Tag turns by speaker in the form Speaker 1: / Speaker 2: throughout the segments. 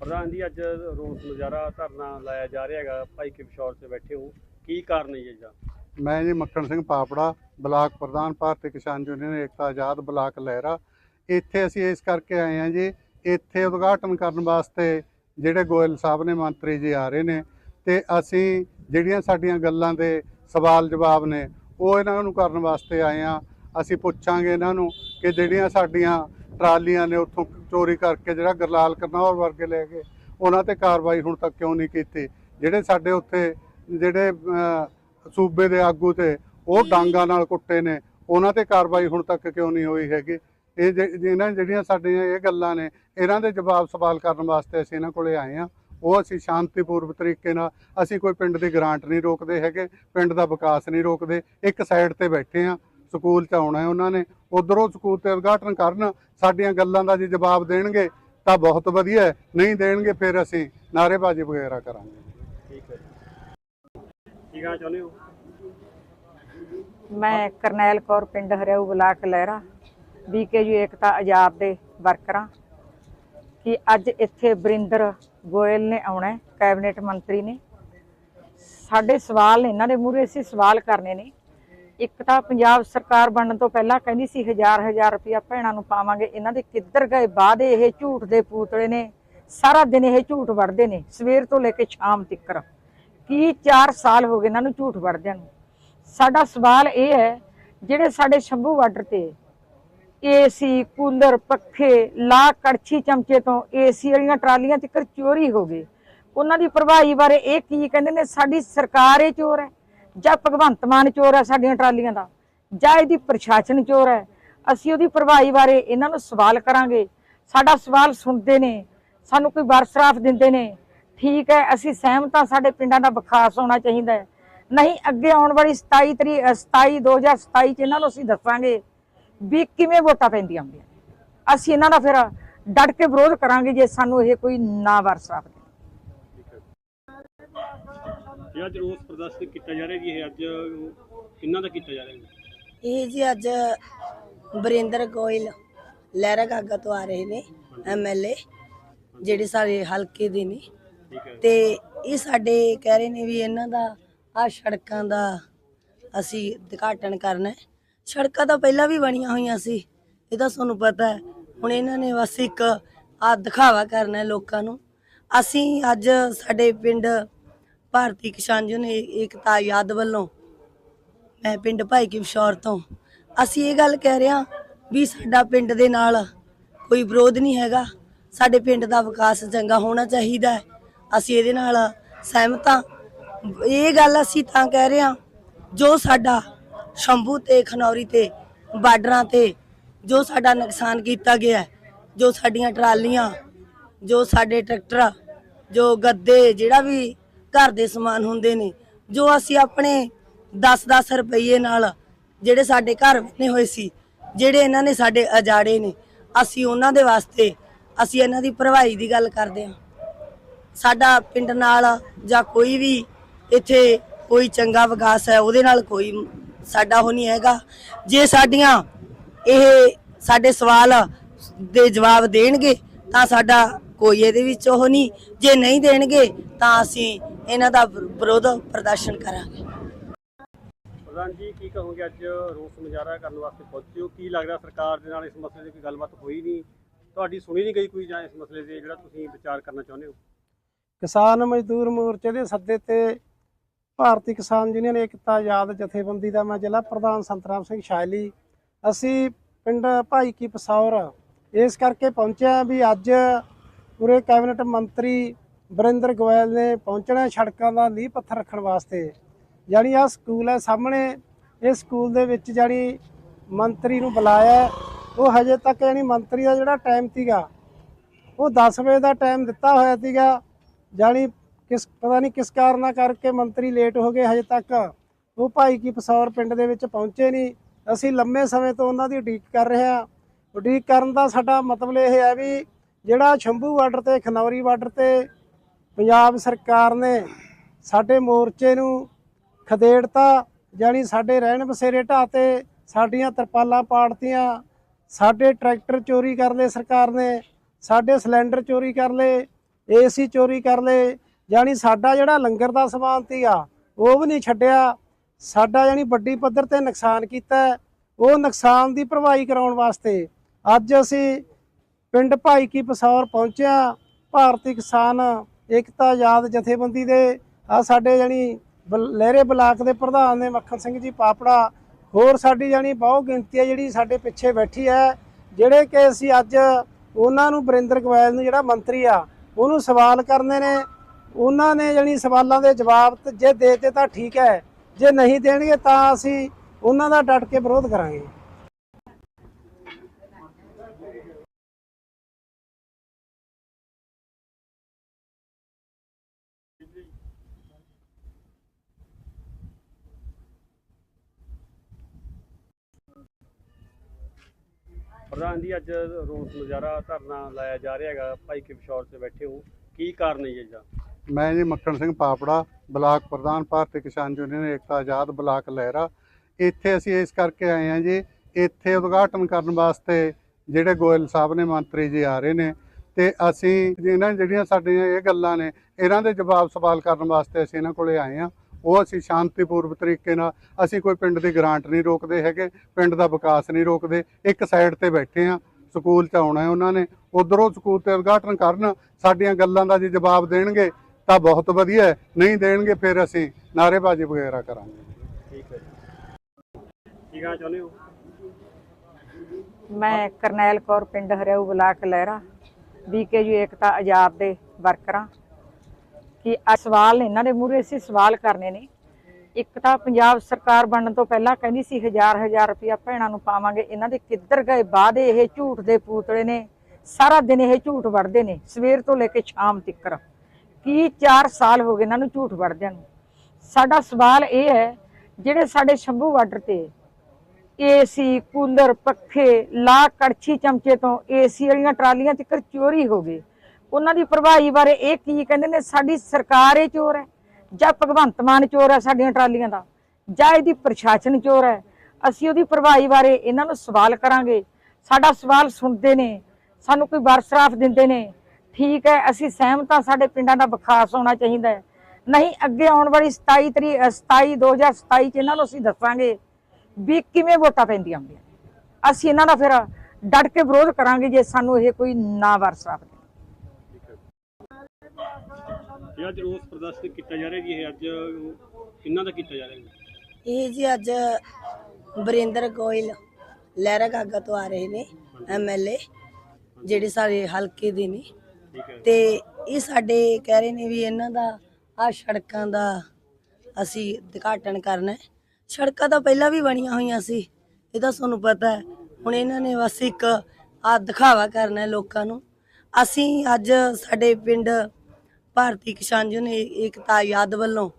Speaker 1: ਪ੍ਰਧਾਨ ਜੀ, ਅੱਜ ਰੋਸ ਮੁਜ਼ਾਹਰਾ ਧਰਨਾ ਲਾਇਆ ਜਾ ਰਿਹਾ ਹੈਗਾ। ਭਾਈ ਕੇ ਪਿਸ਼ੌਰ ਬੈਠੇ ਹੋ। ਕੀ ਕਾਰਨ ਹੈ ਜੀ ਇਹਦਾ?
Speaker 2: ਮੈਂ ਜੀ ਮੱਖਣ ਸਿੰਘ ਪਾਪੜਾ, ਬਲਾਕ ਪ੍ਰਧਾਨ ਭਾਰਤੀ ਕਿਸਾਨ ਯੂਨੀਅਨ, ਏਕਤਾ ਆਜ਼ਾਦ ਬਲਾਕ ਲਹਿਰਾ। ਇੱਥੇ ਅਸੀਂ ਇਸ ਕਰਕੇ ਆਏ ਹਾਂ ਜੀ, ਇੱਥੇ ਉਦਘਾਟਨ ਕਰਨ ਵਾਸਤੇ ਜਿਹੜੇ ਗੋਇਲ ਸਾਹਿਬ ਨੇ, ਮੰਤਰੀ ਜੀ ਆ ਰਹੇ ਨੇ, ਤੇ ਅਸੀਂ ਜਿਹੜੀਆਂ ਸਾਡੀਆਂ ਗੱਲਾਂ ਦੇ ਸਵਾਲ ਜਵਾਬ ਨੇ। ਉਹ ਇਹਨਾਂ ਨੂੰ ਕਰਨ ਵਾਸਤੇ ਆਏ ਹਾਂ ਅਸੀਂ ਪੁੱਛਾਂਗੇ ਇਹਨਾਂ ਨੂੰ ਕਿ ਜਿਹੜੀਆਂ ਸਾਡੀਆਂ ਟਰਾਲੀਆਂ ਨੇ ਉੱਥੋਂ ਚੋਰੀ ਕਰਕੇ ਜਿਹੜਾ ਗਰਲਾਲ ਕਰਨੌਰ ਵਰਗੇ ਲੈ ਗਏ, ਉਹਨਾਂ ਤੇ ਕਾਰਵਾਈ ਹੁਣ ਤੱਕ ਕਿਉਂ ਨਹੀਂ ਕੀਤੀ? ਜਿਹੜੇ ਸਾਡੇ ਉੱਥੇ ਜਿਹੜੇ ਸੂਬੇ ਦੇ ਆਗੂ ਤੇ ਉਹ ਡਾਂਗਾਂ ਨਾਲ ਕੁੱਟੇ ਨੇ, ਉਹਨਾਂ ਤੇ ਕਾਰਵਾਈ ਹੁਣ ਤੱਕ ਕਿਉਂ ਨਹੀਂ ਹੋਈ ਹੈਗੀ? ਇਹ ਜਿ- ਜਿਹੜੀਆਂ ਸਾਡੀਆਂ ਇਹ ਗੱਲਾਂ ਨੇ, ਇਹਨਾਂ ਦੇ ਜਵਾਬ ਸਵਾਲ ਕਰਨ ਵਾਸਤੇ ਅਸੀਂ ਇਹਨਾਂ ਕੋਲੇ ਆਏ ਆ। ਉਹ ਅਸੀਂ ਸ਼ਾਂਤੀਪੂਰਵਕ ਤਰੀਕੇ ਨਾਲ ਅਸੀਂ ਕੋਈ ਪਿੰਡ ਦੀ ਗ੍ਰਾਂਟ ਨਹੀਂ ਰੋਕਦੇ ਹੈਗੇ ਪਿੰਡ ਦਾ ਵਿਕਾਸ ਨਹੀਂ ਰੋਕਦੇ। ਇੱਕ ਸਾਈਡ ਤੇ ਬੈਠੇ ਆ ਸਕੂਲ ਚ ਆਉਣਾ ਹੈ ਉਹਨਾਂ ਨੇ ਉਧਰੋਂ ਸਕੂਲ ਤੇ ਉਦਘਾਟਨ ਕਰਨ ਸਾਡੀਆਂ ਗੱਲਾਂ ਦਾ ਜੇ ਜਵਾਬ ਦੇਣਗੇ ਤਾਂ ਬਹੁਤ ਵਧੀਆ ਹੈ। ਨਹੀਂ ਦੇਣਗੇ ਫਿਰ ਅਸੀਂ ਨਾਅਰੇਬਾਜ਼ੀ ਵਗੈਰਾ ਕਰਾਂਗੇ।
Speaker 1: ਠੀਕ ਹੈ ਕੀ ਕਹਿਣਾ ਚਾਹੁੰਦੇ ਹੋ?
Speaker 3: ਮੈਂ ਕਰਨੈਲ ਕੌਰ ਪਿੰਡ ਹਰਿਆਊ ਬਲਾਕ ਲਹਿਰਾ ਬੀਕੇਯੂ ਏਕਤਾ ਆਜ਼ਾਦ ਦੇ ਵਰਕਰਾਂ। ਕਿ ਅੱਜ ਇੱਥੇ ਬਰਿੰਦਰ ਗੋਇਲ ਨੇ ਆਉਣਾ ਕੈਬਨਿਟ ਮੰਤਰੀ ਨੇ। ਸਾਡੇ ਸਵਾਲ ਨੇ, ਇਹਨਾਂ ਦੇ ਮੂਹਰੇ ਅਸੀਂ ਸਵਾਲ ਕਰਨੇ ਨੇ। ਇੱਕ ਤਾਂ ਪੰਜਾਬ ਸਰਕਾਰ ਬਣਨ ਤੋਂ ਪਹਿਲਾਂ ਕਹਿੰਦੀ ਸੀ, ਹਜ਼ਾਰ ਹਜ਼ਾਰ ਰੁਪਇਆ ਭੈਣਾਂ ਨੂੰ ਪਾਵਾਂਗੇ। ਇਹਨਾਂ ਦੇ ਕਿੱਧਰ ਗਏ? ਵਾਅਦੇ ਇਹ ਝੂਠ ਦੇ ਪੂਤਲੇ ਨੇ। ਸਾਰਾ ਦਿਨ ਇਹ ਝੂਠ ਵੜਦੇ ਨੇ, ਸਵੇਰ ਤੋਂ ਲੈ ਕੇ ਸ਼ਾਮ ਤੱਕ। ਕੀ 4 ਸਾਲ ਹੋ ਗਏ ਇਹਨਾਂ ਨੂੰ ਝੂਠ ਵੜਦਿਆਂ ਨੂੰ? ਸਾਡਾ ਸਵਾਲ ਇਹ ਹੈ, ਜਿਹੜੇ ਸਾਡੇ ਸ਼ੰਭੂ ਬਾਰਡਰ ਤੇ ਏਸੀ ਕੂਲਰ, ਪੱਖੇ ਲਾ ਕੜਛੀ, ਚਮਚੇ ਤੋਂ ਏਸੀ ਵਾਲੀਆਂ ਟਰਾਲੀਆਂ ਤੱਕ ਚੋਰੀ ਹੋ ਗਈ ਉਹਨਾਂ ਦੀ ਭਰਵਾਈ ਬਾਰੇ ਇਹ ਕੀ ਕਹਿੰਦੇ ਨੇ? ਸਾਡੀ ਸਰਕਾਰ ਇਹ ਚੋਰ ਹੈ। ਜਾਂ ਭਗਵੰਤ ਮਾਨ ਚੋਰ ਹੈ ਸਾਡੀਆਂ ਟਰਾਲੀਆਂ ਦਾ? ਜਾਂ ਇਹਦੀ ਪ੍ਰਸ਼ਾਸਨ ਚੋਰ ਹੈ? ਅਸੀਂ ਉਹਦੀ ਭਰਵਾਈ ਬਾਰੇ ਇਹਨਾਂ ਨੂੰ ਸਵਾਲ ਕਰਾਂਗੇ। ਸਾਡਾ ਸਵਾਲ ਸੁਣਦੇ ਨੇ। ਸਾਨੂੰ ਕੋਈ ਬਰਸਰਾਫ ਦਿੰਦੇ ਨੇ। ਠੀਕ ਹੈ, ਅਸੀਂ ਸਹਿਮਤ ਹਾਂ ਸਾਡੇ ਪਿੰਡਾਂ ਦਾ ਵਿਕਾਸ ਹੋਣਾ ਚਾਹੀਦਾ ਹੈ। ਨਹੀਂ, ਅੱਗੇ ਆਉਣ ਵਾਲੀ 27 ਤਰੀ 27 2027 ਚ ਇਹਨਾਂ ਨੂੰ ਅਸੀਂ ਦੱਸਾਂਗੇ। ਵੀ ਕਿਵੇਂ ਵੋਟਾਂ ਪੈਂਦੀਆਂ ਹੁੰਦੀਆਂ। ਅਸੀਂ ਇਹਨਾਂ ਦਾ ਫਿਰ ਡਟ ਕੇ ਵਿਰੋਧ ਕਰਾਂਗੇ ਜੇ ਸਾਨੂੰ ਇਹ ਕੋਈ ਨਾ ਵਰਸਾਫ ਦੇ।
Speaker 1: ਇਹ ਅੱਜ ਰੋਸ ਪ੍ਰਦਰਸ਼ਨ ਕੀਤਾ ਜਾ ਰਿਹਾ ਜੀ ਇਹ ਅੱਜ ਕਿੰਨਾ ਦਾ ਕੀਤਾ ਜਾ ਰਿਹਾ ਜੀ?
Speaker 4: ਇਹ ਜੀ ਅੱਜ ਬਰਿੰਦਰ ਗੋਇਲ ਲਹਿਰਾ ਗਾਗਾ ਤੋਂ ਆ ਰਹੇ ਨੇ ਐਮਐਲਏ ਜਿਹੜੇ ਸਾਡੇ ਹਲਕੇ ਦੇ ਨੇ। ਤੇ ਇਹ ਸਾਡੇ ਕਹਿ ਰਹੇ ਨੇ ਵੀ ਇਹਨਾਂ ਦਾ ਆ ਸੜਕਾਂ ਦਾ ਅਸੀਂ ਉਦਘਾਟਨ ਕਰਨਾ ਹੈ। ਸੜਕਾਂ ਤਾਂ ਪਹਿਲਾਂ ਵੀ ਬਣੀਆਂ ਹੋਈਆਂ ਸੀ, ਇਹ ਤਾਂ ਤੁਹਾਨੂੰ ਪਤਾ ਹੈ। ਹੁਣ ਇਹਨਾਂ ਨੇ ਬਸ ਇੱਕ ਆ ਦਿਖਾਵਾ ਕਰਨਾ ਹੈ ਲੋਕਾਂ ਨੂੰ। ਅਸੀਂ ਅੱਜ ਸਾਡੇ ਪਿੰਡ ਭਾਰਤੀ ਕਿਸਾਨ ਯੂਨੀਅਨ ਏਕਤਾ ਯਾਦ ਵੱਲੋਂ, ਮੈਂ ਪਿੰਡ ਭਾਈ ਕੀ ਤੋਂ, ਅਸੀਂ ਇਹ ਗੱਲ ਕਹਿ ਰਹੇ ਹਾਂ ਵੀ ਸਾਡਾ ਪਿੰਡ ਦੇ ਨਾਲ ਕੋਈ ਵਿਰੋਧ ਨਹੀਂ ਹੈਗਾ। ਸਾਡੇ ਪਿੰਡ ਦਾ ਵਿਕਾਸ ਚੰਗਾ ਹੋਣਾ ਚਾਹੀਦਾ ਹੈ। ਅਸੀਂ ਇਹਦੇ ਨਾਲ ਸਹਿਮਤ ਹਾਂ। ਇਹ ਗੱਲ ਅਸੀਂ ਤਾਂ ਕਹਿ ਰਹੇ ਹਾਂ, ਜੋ ਸਾਡਾ ਸ਼ੰਭੂ ਤੇ, ਖਨੌਰੀ ਤੇ, ਬਾਰਡਰਾਂ ਤੇ, ਜੋ ਸਾਡਾ ਨੁਕਸਾਨ ਕੀਤਾ ਗਿਆ ਜੋ ਸਾਡੀਆਂ ਟਰਾਲੀਆਂ, ਜੋ ਸਾਡੇ ਟਰੈਕਟਰ, ਜੋ ਗੱਦੇ, ਜਿਹੜਾ ਵੀ ਘਰ ਦੇ ਸਮਾਨ ਹੁੰਦੇ ਨੇ, ਜੋ ਅਸੀਂ ਆਪਣੇ 10-10 ਰੁਪਏ ਨਾਲ ਜਿਹੜੇ ਸਾਡੇ ਘਰ ਬਣੇ ਹੋਏ ਸੀ, ਜਿਹੜੇ ਇਹਨਾਂ ਨੇ ਸਾਡੇ ਅਜਾੜੇ ਨੇ, ਅਸੀਂ ਉਹਨਾਂ ਦੇ ਵਾਸਤੇ, ਅਸੀਂ ਇਹਨਾਂ ਦੀ ਭਰਵਾਈ ਦੀ ਗੱਲ ਕਰਦੇ ਹਾਂ। ਸਾਡਾ ਪਿੰਡ ਨਾਲ ਜਾਂ ਕੋਈ ਵੀ ਇੱਥੇ ਕੋਈ ਚੰਗਾ ਵਿਕਾਸ ਹੈ, ਉਹਦੇ ਨਾਲ ਕੋਈ ਸਾਡਾ ਉਹ ਨਹੀਂ ਹੈਗਾ। ਜੇ ਸਾਡੀਆਂ ਇਹ ਸਾਡੇ ਸਵਾਲ ਦੇ ਜਵਾਬ ਦੇਣਗੇ ਤਾਂ ਸਾਡਾ ਕੋਈ ਇਹਦੇ ਵਿੱਚ ਉਹ ਨਹੀਂ। ਜੇ ਨਹੀਂ ਦੇਣਗੇ ਤਾਂ ਅਸੀਂ ਇਹਨਾਂ ਦਾ ਵਿਰ- ਵਿਰੋਧ ਪ੍ਰਦਰਸ਼ਨ ਕਰਾਂਗੇ।
Speaker 1: ਪ੍ਰਧਾਨ ਜੀ ਕੀ ਕਹੋਗੇ ਅੱਜ ਰੋਸ ਮੁਜ਼ਾਹਰਾ ਕਰਨ ਵਾਸਤੇ ਪਹੁੰਚੇ ਹੋ? ਕੀ ਲੱਗਦਾ ਸਰਕਾਰ ਦੇ ਨਾਲ ਇਸ ਮਸਲੇ ਦੀ ਕੋਈ ਗੱਲਬਾਤ ਹੋਈ ਨਹੀਂ? ਤੁਹਾਡੀ ਸੁਣੀ ਨਹੀਂ ਗਈ ਕੋਈ ਜਾਂ ਇਸ ਮਸਲੇ ਦੇ ਜਿਹੜਾ ਤੁਸੀਂ ਵਿਚਾਰ ਕਰਨਾ ਚਾਹੁੰਦੇ ਹੋ?
Speaker 5: ਕਿਸਾਨ ਮਜ਼ਦੂਰ ਮੋਰਚੇ ਦੇ ਸੱਦੇ ਤੇ ਭਾਰਤੀ ਕਿਸਾਨ ਯੂਨੀਅਨ ਏਕਤਾ ਆਜ਼ਾਦ ਜਥੇਬੰਦੀ ਦਾ, ਮੈਂ ਜ਼ਿਲ੍ਹਾ ਪ੍ਰਧਾਨ ਸੰਤਰਾਮ ਸਿੰਘ ਸ਼ਾਇਲੀ। ਅਸੀਂ ਪਿੰਡ ਭਾਈ ਕੀ ਪਸੌਰ ਇਸ ਕਰਕੇ ਪਹੁੰਚਿਆ ਵੀ ਅੱਜ ਪੂਰੇ ਕੈਬਨਿਟ ਮੰਤਰੀ ਵਰਿੰਦਰ ਗੋਇਲ ਨੇ ਪਹੁੰਚਣਾ ਸੜਕਾਂ ਦਾ ਲੀਹ ਪੱਥਰ ਰੱਖਣ ਵਾਸਤੇ। ਜਾਣੀ ਆ ਸਕੂਲ ਹੈ ਸਾਹਮਣੇ, ਇਸ ਸਕੂਲ ਦੇ ਵਿੱਚ ਜਾਣੀ ਮੰਤਰੀ ਨੂੰ ਬੁਲਾਇਆ ਉਹ ਹਜੇ ਤੱਕ ਜਾਣੀ ਮੰਤਰੀ ਦਾ ਜਿਹੜਾ ਟਾਈਮ ਸੀਗਾ, ਉਹ 10 ਵਜੇ ਦਾ ਟਾਈਮ ਦਿੱਤਾ ਹੋਇਆ ਸੀਗਾ। ਜਾਣੀ ਕਿਸ, ਪਤਾ ਨਹੀਂ ਕਿਸ ਕਾਰਨਾਂ ਕਰਕੇ ਮੰਤਰੀ ਲੇਟ ਹੋ ਗਏ ਹਜੇ ਤੱਕ। ਉਹ ਭਾਈ ਕੀ ਪਸੌਰ ਪਿੰਡ ਦੇ ਵਿੱਚ ਪਹੁੰਚੇ ਨਹੀਂ। ਅਸੀਂ ਲੰਮੇ ਸਮੇਂ ਤੋਂ ਉਹਨਾਂ ਦੀ ਉਡੀਕ ਕਰ ਰਹੇ ਹਾਂ। ਉਡੀਕ ਕਰਨ ਦਾ ਸਾਡਾ ਮਤਲਬ ਇਹ ਹੈ ਵੀ ਜਿਹੜਾ ਸ਼ੰਭੂ ਬਾਰਡਰ ਤੇ, ਖਨੌਰੀ ਬਾਰਡਰ ਤੇ ਪੰਜਾਬ ਸਰਕਾਰ ਨੇ ਸਾਡੇ ਮੋਰਚੇ ਨੂੰ ਖਦੇੜਤਾ ਜਾਣੀ ਸਾਡੇ ਰਹਿਣ ਬਸੇਰੇ ਢਾਹ ਤੇ ਸਾਡੀਆਂ ਤਰਪਾਲਾਂ ਪਾੜਤੀਆਂ, ਸਾਡੇ ਟਰੈਕਟਰ ਚੋਰੀ ਕਰ ਲਏ ਸਰਕਾਰ ਨੇ, ਸਾਡੇ ਸਿਲੰਡਰ ਚੋਰੀ ਕਰ ਲਏ, ਏਸੀ ਚੋਰੀ ਕਰ ਲਏ ਜਾਣੀ ਸਾਡਾ ਜਿਹੜਾ ਲੰਗਰ ਦਾ ਸਮਾਨ ਸੀਗਾ ਉਹ ਵੀ ਨਹੀਂ ਛੱਡਿਆ। ਸਾਡਾ ਜਾਣੀ ਵੱਡੀ ਪੱਧਰ ਤੇ ਨੁਕਸਾਨ ਕੀਤਾ ਉਹ ਨੁਕਸਾਨ ਦੀ ਭਰਵਾਈ ਕਰਾਉਣ ਵਾਸਤੇ ਅੱਜ ਅਸੀਂ ਪਿੰਡ ਭਾਈ ਕੀ ਪਸੌਰ ਪਹੁੰਚਿਆ। ਭਾਰਤੀ ਕਿਸਾਨ ਏਕਤਾ ਆਜ਼ਾਦ ਜਥੇਬੰਦੀ ਦੇ ਆ ਸਾਡੇ ਜਾਣੀ ਬਲ- ਲਹਿਰੇ ਬਲਾਕ ਦੇ ਪ੍ਰਧਾਨ ਨੇ ਮੱਖਣ ਸਿੰਘ ਜੀ ਪਾਪੜਾ। ਹੋਰ ਸਾਡੀ ਜਾਣੀ ਬਹੁ ਗਿਣਤੀ ਹੈ ਜਿਹੜੀ ਸਾਡੇ ਪਿੱਛੇ ਬੈਠੀ ਹੈ। ਜਿਹੜੇ ਕਿ ਅਸੀਂ ਅੱਜ ਉਹਨਾਂ ਨੂੰ ਬਰਿੰਦਰ ਗੋਇਲ ਨੂੰ ਜਿਹੜਾ ਮੰਤਰੀ ਆ, ਉਹਨੂੰ ਸਵਾਲ ਕਰਨੇ ਨੇ। ਉਹਨਾਂ ਨੇ ਜਾਣੀ ਸਵਾਲਾਂ ਦੇ ਜਵਾਬ ਤੇ ਜੇ ਦੇਤੇ ਤਾਂ ਠੀਕ ਹੈ, ਜੇ ਨਹੀਂ ਦੇਣਗੇ ਤਾਂ ਅਸੀਂ ਉਹਨਾਂ ਦਾ ਡਟ ਕੇ ਵਿਰੋਧ ਕਰਾਂਗੇ।
Speaker 1: ਪ੍ਰਧਾਨ ਜੀ, ਅੱਜ ਰੋਸ ਨਜ਼ਾਰਾ ਧਰਨਾ ਲਾਇਆ ਜਾ ਰਿਹਾ ਹੈਗਾ। ਭਾਈ ਕੇ ਪਿਸ਼ੌਰ 'ਚ ਬੈਠੇ ਹੋ। ਕੀ ਕਾਰਨ ਹੈ ਜੀ ਇਹਦਾ?
Speaker 2: ਮੈਂ ਜੀ ਮੱਖਣ ਸਿੰਘ ਪਾਪੜਾ, ਬਲਾਕ ਪ੍ਰਧਾਨ ਭਾਰਤੀ ਕਿਸਾਨ ਯੂਨੀਅਨ, ਏਕਤਾ ਆਜ਼ਾਦ ਬਲਾਕ ਲਹਿਰਾ। ਇੱਥੇ ਅਸੀਂ ਇਸ ਕਰਕੇ ਆਏ ਹਾਂ ਜੀ, ਇੱਥੇ ਉਦਘਾਟਨ ਕਰਨ ਵਾਸਤੇ ਜਿਹੜੇ ਗੋਇਲ ਸਾਹਿਬ ਨੇ, ਮੰਤਰੀ ਜੀ ਆ ਰਹੇ ਨੇ ਤੇ ਅਸੀਂ ਇਹਨਾਂ ਜਿਹੜੀਆਂ ਸਾਡੀਆਂ ਇਹ ਗੱਲਾਂ ਨੇ, ਇਹਨਾਂ ਦੇ ਜਵਾਬ ਸਵਾਲ ਕਰਨ ਵਾਸਤੇ ਅਸੀਂ ਇਹਨਾਂ ਕੋਲੇ ਆਏ ਹਾਂ। ਉਹ ਅਸੀਂ ਸ਼ਾਂਤੀਪੂਰਵਕ ਤਰੀਕੇ ਨਾਲ, ਅਸੀਂ ਕੋਈ ਪਿੰਡ ਦੀ ਗ੍ਰਾਂਟ ਨਹੀਂ ਰੋਕਦੇ ਹੈਗੇ, ਪਿੰਡ ਦਾ ਵਿਕਾਸ ਨਹੀਂ ਰੋਕਦੇ, ਇੱਕ ਸਾਈਡ ਤੇ ਬੈਠੇ ਆ ਸਕੂਲ ਚ ਆਉਣਾ ਉਹਨਾਂ ਨੇ, ਉਧਰੋਂ ਸਕੂਲ ਤੇ ਉਦਘਾਟਨ ਕਰਨ, ਸਾਡੀਆਂ ਗੱਲਾਂ ਦਾ ਜੇ ਜਵਾਬ ਦੇਣਗੇ ਤਾਂ ਬਹੁਤ ਵਧੀਆ ਨਹੀਂ ਦੇਣਗੇ ਫਿਰ ਅਸੀਂ ਨਾਅਰੇਬਾਜ਼ੀ ਵਗੈਰਾ ਕਰਾਂਗੇ।
Speaker 1: ਠੀਕ ਹੈ ਜੀ। ਕੀ ਕਹਿਣਾ ਚਾਹੁੰਦੇ ਹੋ?
Speaker 3: ਮੈਂ ਕਰਨੈਲ ਕੌਰ ਪਿੰਡ ਹਰਿਆਊ ਬਲਾਕ ਲਹਿਰਾ ਬੀਕੇਯੂ ਏਕਤਾ ਆਜ਼ਾਦ ਦੇ ਵਰਕਰਾਂ। ਕਿ ਆ ਸਵਾਲ ਇਹਨਾਂ ਦੇ ਮੂਹਰੇ ਅਸੀਂ ਸਵਾਲ ਕਰਨੇ ਨੇ। ਇੱਕ ਤਾਂ ਪੰਜਾਬ ਸਰਕਾਰ ਬਣਨ ਤੋਂ ਪਹਿਲਾਂ ਕਹਿੰਦੀ ਸੀ ਹਜ਼ਾਰ ਹਜ਼ਾਰ ਰੁਪਇਆ ਭੈਣਾਂ ਨੂੰ ਪਾਵਾਂਗੇ। ਇਹਨਾਂ ਦੇ ਕਿੱਧਰ ਗਏ? ਵਾਅਦੇ ਇਹ ਝੂਠ ਦੇ ਪੂਤੜੇ ਨੇ ਸਾਰਾ ਦਿਨ ਇਹ ਝੂਠ ਵੜਦੇ ਨੇ ਸਵੇਰ ਤੋਂ ਲੈ ਕੇ ਸ਼ਾਮ ਤੱਕ ਕੀ 4 ਸਾਲ ਹੋ ਗਏ ਇਹਨਾਂ ਨੂੰ ਝੂਠ ਵੜਦਿਆਂ ਨੂੰ? ਸਾਡਾ ਸਵਾਲ ਇਹ ਹੈ, ਜਿਹੜੇ ਸਾਡੇ ਸ਼ੰਭੂ ਬਾਰਡਰ ਤੇ ਏਸੀ ਕੂਲਰ ਪੱਖੇ ਲਾ ਕੜਛੀ ਚਮਚੇ ਤੋਂ ਏਸੀ ਵਾਲੀਆਂ ਟਰਾਲੀਆਂ ਤੱਕ ਚੋਰੀ ਹੋ ਗਈ ਉਹਨਾਂ ਦੀ ਭਰਵਾਈ ਬਾਰੇ ਇਹ ਕੀ ਕਹਿੰਦੇ ਨੇ? ਸਾਡੀ ਸਰਕਾਰ ਇਹ ਚੋਰ ਹੈ ਜਾਂ ਭਗਵੰਤ ਮਾਨ ਚੋਰ ਹੈ ਸਾਡੀਆਂ ਟਰਾਲੀਆਂ ਦਾ? ਜਾਂ ਇਹਦੀ ਪ੍ਰਸ਼ਾਸਨ ਚੋਰ ਹੈ? ਅਸੀਂ ਉਹਦੀ ਭਰਵਾਈ ਬਾਰੇ ਇਹਨਾਂ ਨੂੰ ਸਵਾਲ ਕਰਾਂਗੇ। ਸਾਡਾ ਸਵਾਲ ਸੁਣਦੇ ਨੇ, ਸਾਨੂੰ ਕੋਈ ਬਰਸਰਾਫ ਦਿੰਦੇ ਨੇ। ਠੀਕ ਹੈ ਅਸੀਂ ਸਹਿਮਤ ਹਾਂ ਸਾਡੇ ਪਿੰਡਾਂ ਦਾ ਵਿਕਾਸ ਹੋਣਾ ਚਾਹੀਦਾ ਹੈ। ਨਹੀਂ ਅੱਗੇ ਆਉਣ ਵਾਲੀ 27 ਤਰੀਕ 27 2027 ਚ ਇਹਨਾਂ ਨੂੰ ਅਸੀਂ ਦੱਸਾਂਗੇ ਵੀ ਕਿਵੇਂ ਵੋਟਾਂ ਪੈਂਦੀਆਂ ਹੁੰਦੀਆਂ। ਅਸੀਂ ਇਹਨਾਂ ਦਾ ਫਿਰ ਡਟ ਕੇ ਵਿਰੋਧ ਕਰਾਂਗੇ ਜੇ ਸਾਨੂੰ ਇਹ ਕੋਈ ਨਾ ਵਰਸਾਵ ਦੇ
Speaker 1: ਇਹ ਅੱਜ ਰੋਸ ਪ੍ਰਦਰਸ਼ਨ ਕੀਤਾ ਜਾ ਰਿਹਾ ਜੀ ਇਹ ਅੱਜ ਇਹਨਾਂ ਦਾ ਕੀਤਾ ਜਾ ਰਿਹਾ ਜੀ?
Speaker 4: ਇਹ ਜੀ ਅੱਜ ਬਰਿੰਦਰ ਗੋਇਲ ਲਹਿਰਾ ਗਾਗਾ ਤੋਂ ਆ ਰਹੇ ਨੇ ਐਮਐਲਏ ਜਿਹੜੇ ਸਾਡੇ ਹਲਕੇ ਦੇ ਨੇ। ਤੇ ਇਹ ਸਾਡੇ ਕਹਿ ਰਹੇ ਨੇ ਵੀ ਇਹਨਾਂ ਦਾ ਆ ਸੜਕਾਂ ਦਾ ਅਸੀਂ ਉਦਘਾਟਨ ਕਰਨਾ ਹੈ। ਸੜਕਾਂ ਤਾਂ ਪਹਿਲਾਂ ਵੀ ਬਣੀਆਂ ਹੋਈਆਂ ਸੀ, ਇਹ ਤਾਂ ਤੁਹਾਨੂੰ ਪਤਾ ਹੈ। ਹੁਣ ਇਹਨਾਂ ਨੇ ਬਸ ਇੱਕ ਆ ਦਿਖਾਵਾ ਕਰਨਾ ਹੈ ਲੋਕਾਂ ਨੂੰ। ਅਸੀਂ ਅੱਜ ਸਾਡੇ ਪਿੰਡ ਭਾਰਤੀ ਕਿਸਾਨ ਯੂਨੀਅਨ ਏਕਤਾ ਯਾਦ ਵੱਲੋਂ,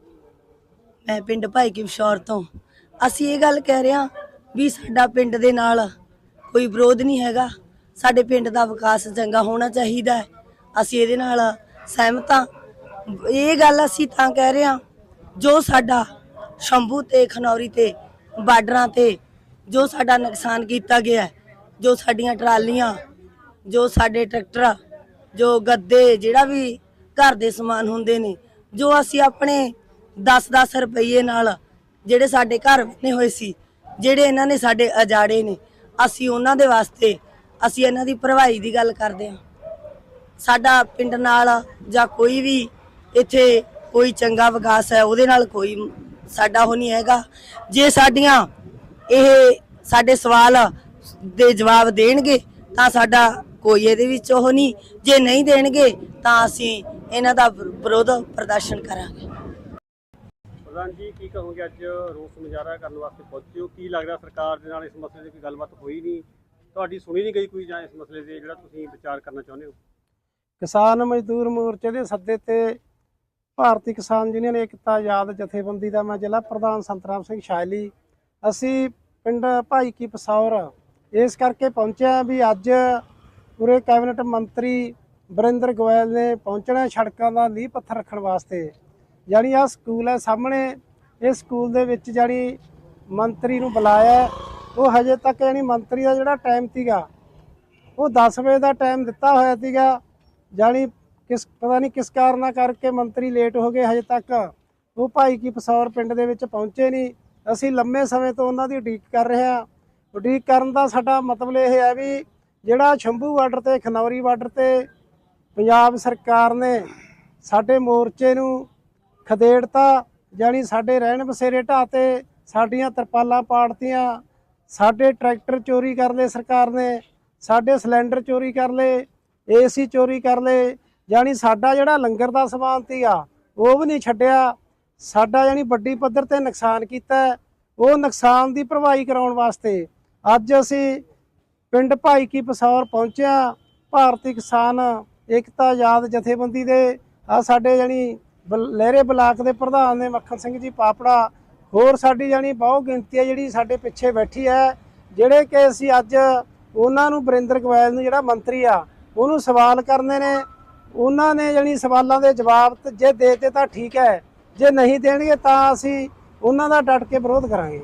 Speaker 4: ਮੈਂ ਪਿੰਡ ਭਾਈ ਕੀ ਵਿਸ਼ੌਰ ਤੋਂ, ਅਸੀਂ ਇਹ ਗੱਲ ਕਹਿ ਰਹੇ ਹਾਂ ਵੀ ਸਾਡਾ ਪਿੰਡ ਦੇ ਨਾਲ ਕੋਈ ਵਿਰੋਧ ਨਹੀਂ ਹੈਗਾ। ਸਾਡੇ ਪਿੰਡ ਦਾ ਵਿਕਾਸ ਚੰਗਾ ਹੋਣਾ ਚਾਹੀਦਾ ਹੈ। ਅਸੀਂ ਇਹਦੇ ਨਾਲ ਸਹਿਮਤ ਹਾਂ। ਇਹ ਗੱਲ ਅਸੀਂ ਤਾਂ ਕਹਿ ਰਹੇ ਹਾਂ, ਜੋ ਸਾਡਾ ਸ਼ੰਭੂ ਤੇ, ਖਨੌਰੀ ਤੇ, ਬਾਰਡਰਾਂ ਤੇ, ਜੋ ਸਾਡਾ ਨੁਕਸਾਨ ਕੀਤਾ ਗਿਆ ਜੋ ਸਾਡੀਆਂ ਟਰਾਲੀਆਂ, ਜੋ ਸਾਡੇ ਟਰੈਕਟਰ, ਜੋ ਗੱਦੇ, ਜਿਹੜਾ ਵੀ ਘਰ ਦੇ ਸਮਾਨ ਹੁੰਦੇ ਨੇ, ਜੋ ਅਸੀਂ ਆਪਣੇ 10-10 ਰੁਪਏ ਨਾਲ ਜਿਹੜੇ ਸਾਡੇ ਘਰ ਬਣੇ ਹੋਏ ਸੀ, ਜਿਹੜੇ ਇਹਨਾਂ ਨੇ ਸਾਡੇ ਅਜਾੜੇ ਨੇ, ਅਸੀਂ ਉਹਨਾਂ ਦੇ ਵਾਸਤੇ, ਅਸੀਂ ਇਹਨਾਂ ਦੀ ਭਰਵਾਈ ਦੀ ਗੱਲ ਕਰਦੇ ਹਾਂ। ਸਾਡਾ ਪਿੰਡ ਨਾਲ ਜਾਂ ਕੋਈ ਵੀ ਇੱਥੇ ਕੋਈ ਚੰਗਾ ਵਿਕਾਸ ਹੈ, ਉਹਦੇ ਨਾਲ ਕੋਈ ਸਾਡਾ ਉਹ ਨਹੀਂ ਹੈਗਾ। ਜੇ ਸਾਡੀਆਂ ਇਹ ਸਾਡੇ ਸਵਾਲ ਦੇ ਜਵਾਬ ਦੇਣਗੇ, ਤਾਂ ਸਾਡਾ ਕੋਈ ਇਹਦੇ ਵਿੱਚ ਉਹ ਨਹੀਂ। ਜੇ ਨਹੀਂ ਦੇਣਗੇ, ਤਾਂ ਅਸੀਂ ਇਹਨਾਂ ਦਾ ਵਿਰੋਧ ਪ੍ਰਦਰਸ਼ਨ ਕਰਾਂਗੇ।
Speaker 1: ਪ੍ਰਧਾਨ ਜੀ, ਕੀ ਕਹੋਗੇ ਅੱਜ ਰੋਸ ਮੁਜ਼ਾਹਰਾ ਕਰਨ ਵਾਸਤੇ ਪਹੁੰਚੇ ਹੋ? ਕੀ ਲੱਗਦਾ ਸਰਕਾਰ ਦੇ ਨਾਲ ਇਸ ਮਸਲੇ ਤੇ ਕੋਈ ਗੱਲਬਾਤ ਹੋਈ ਨਹੀਂ? ਤੁਹਾਡੀ ਸੁਣੀ ਨਹੀਂ ਗਈ ਕੋਈ ਜਾਂ ਇਸ ਮਸਲੇ ਤੇ ਜਿਹੜਾ ਤੁਸੀਂ ਵਿਚਾਰ ਕਰਨਾ ਚਾਹੁੰਦੇ ਹੋ?
Speaker 5: ਕਿਸਾਨ ਮਜ਼ਦੂਰ ਮੋਰਚੇ ਦੇ ਸੱਦੇ ਤੇ ਭਾਰਤੀ ਕਿਸਾਨ ਯੂਨੀਅਨ ਏਕਤਾ ਆਜ਼ਾਦ ਜਥੇਬੰਦੀ ਦਾ ਮੈਂ ਜ਼ਿਲ੍ਹਾ ਪ੍ਰਧਾਨ ਸੰਤਰਾਮ ਸਿੰਘ ਸ਼ਾਇਲੀ। ਅਸੀਂ ਪਿੰਡ ਭਾਈ ਕੀ ਪਸੌਰ ਇਸ ਕਰਕੇ ਪਹੁੰਚਿਆ ਵੀ ਅੱਜ ਪੂਰੇ ਕੈਬਨਿਟ ਮੰਤਰੀ ਬਰਿੰਦਰ ਗੋਇਲ ਨੇ ਪਹੁੰਚਣਾ ਸੜਕਾਂ ਦਾ ਲੀਹ ਪੱਥਰ ਰੱਖਣ ਵਾਸਤੇ। ਯਾਨੀ ਆ ਸਕੂਲ ਹੈ ਸਾਹਮਣੇ ਇਸ ਸਕੂਲ ਦੇ ਵਿੱਚ ਜਿਹੜੀ ਮੰਤਰੀ ਨੂੰ ਬੁਲਾਇਆ ਉਹ ਹਜੇ ਤੱਕ ਯਾਨੀ ਮੰਤਰੀ ਦਾ ਜਿਹੜਾ ਟਾਈਮ ਸੀਗਾ, ਉਹ 10 ਵਜੇ ਦਾ ਟਾਈਮ ਦਿੱਤਾ ਹੋਇਆ ਸੀਗਾ। ਜਾਣੀ ਕਿਸ, ਪਤਾ ਨਹੀਂ ਕਿਸ ਕਾਰਨਾ ਕਰਕੇ ਮੰਤਰੀ ਲੇਟ ਹੋ ਗਏ ਹਜੇ ਤੱਕ। ਉਹ ਭਾਈ ਕੀ ਪਸੌਰ ਪਿੰਡ ਦੇ ਵਿੱਚ ਪਹੁੰਚੇ ਨਹੀਂ। ਅਸੀਂ ਲੰਮੇ ਸਮੇਂ ਤੋਂ ਉਹਨਾਂ ਦੀ ਉਡੀਕ ਕਰ ਰਹੇ ਹਾਂ। ਉਡੀਕ ਕਰਨ ਦਾ ਸਾਡਾ ਮਤਲਬ ਇਹ ਹੈ ਵੀ ਜਿਹੜਾ ਸ਼ੰਭੂ ਬਾਰਡਰ ਤੇ, ਖਨੌਰੀ ਬਾਰਡਰ ਤੇ ਪੰਜਾਬ ਸਰਕਾਰ ਨੇ ਸਾਡੇ ਮੋਰਚੇ ਨੂੰ ਖਦੇੜਤਾ, ਜਾਣੀ ਸਾਡੇ ਰਹਿਣ ਬਸੇਰੇ ਢਾਤੇ ਸਾਡੀਆਂ ਤਰਪਾਲਾਂ ਪਾੜਤੀਆਂ, ਸਾਡੇ ਟਰੈਕਟਰ ਚੋਰੀ ਕਰ ਲਏ ਸਰਕਾਰ ਨੇ, ਸਾਡੇ ਸਿਲੰਡਰ ਚੋਰੀ ਕਰ ਲਏ ਏਸੀ ਚੋਰੀ ਕਰ ਲਏ ਜਾਣੀ ਸਾਡਾ ਜਿਹੜਾ ਲੰਗਰ ਦਾ ਸਮਾਨ ਸੀਗਾ ਉਹ ਵੀ ਨਹੀਂ ਛੱਡਿਆ। ਸਾਡਾ ਜਾਣੀ ਵੱਡੀ ਪੱਧਰ ਤੇ ਨੁਕਸਾਨ ਕੀਤਾ ਉਹ ਨੁਕਸਾਨ ਦੀ ਭਰਵਾਈ ਕਰਾਉਣ ਵਾਸਤੇ ਅੱਜ ਅਸੀਂ ਪਿੰਡ ਭਾਈ ਕੀ ਪਸੌਰ ਪਹੁੰਚਿਆ। ਭਾਰਤੀ ਕਿਸਾਨ ਏਕਤਾ ਆਜ਼ਾਦ ਜਥੇਬੰਦੀ ਦੇ ਆ ਸਾਡੇ ਜਾਣੀ ਬਲ- ਲਹਿਰੇ ਬਲਾਕ ਦੇ ਪ੍ਰਧਾਨ ਨੇ ਮੱਖਣ ਸਿੰਘ ਜੀ ਪਾਪੜਾ, ਹੋਰ ਸਾਡੀ ਜਾਣੀ ਬਹੁ ਗਿਣਤੀ ਹੈ ਜਿਹੜੀ ਸਾਡੇ ਪਿੱਛੇ ਬੈਠੀ ਹੈ, ਜਿਹੜੇ ਕਿ ਅਸੀਂ ਅੱਜ ਉਹਨਾਂ ਨੂੰ ਬਰਿੰਦਰ ਗੋਇਲ ਨੂੰ ਜਿਹੜਾ ਮੰਤਰੀ ਆ ਉਹਨੂੰ ਸਵਾਲ ਕਰਨੇ ਨੇ। ਉਹਨਾਂ ਨੇ ਜਾਣੀ ਸਵਾਲਾਂ ਦੇ ਜਵਾਬ ਤੇ ਜੇ ਦੇਤੇ ਤਾਂ ਠੀਕ ਹੈ। ਜੇ ਨਹੀਂ ਦੇਣਗੇ ਤਾਂ ਅਸੀਂ ਉਹਨਾਂ ਦਾ ਡਟ ਕੇ ਵਿਰੋਧ ਕਰਾਂਗੇ।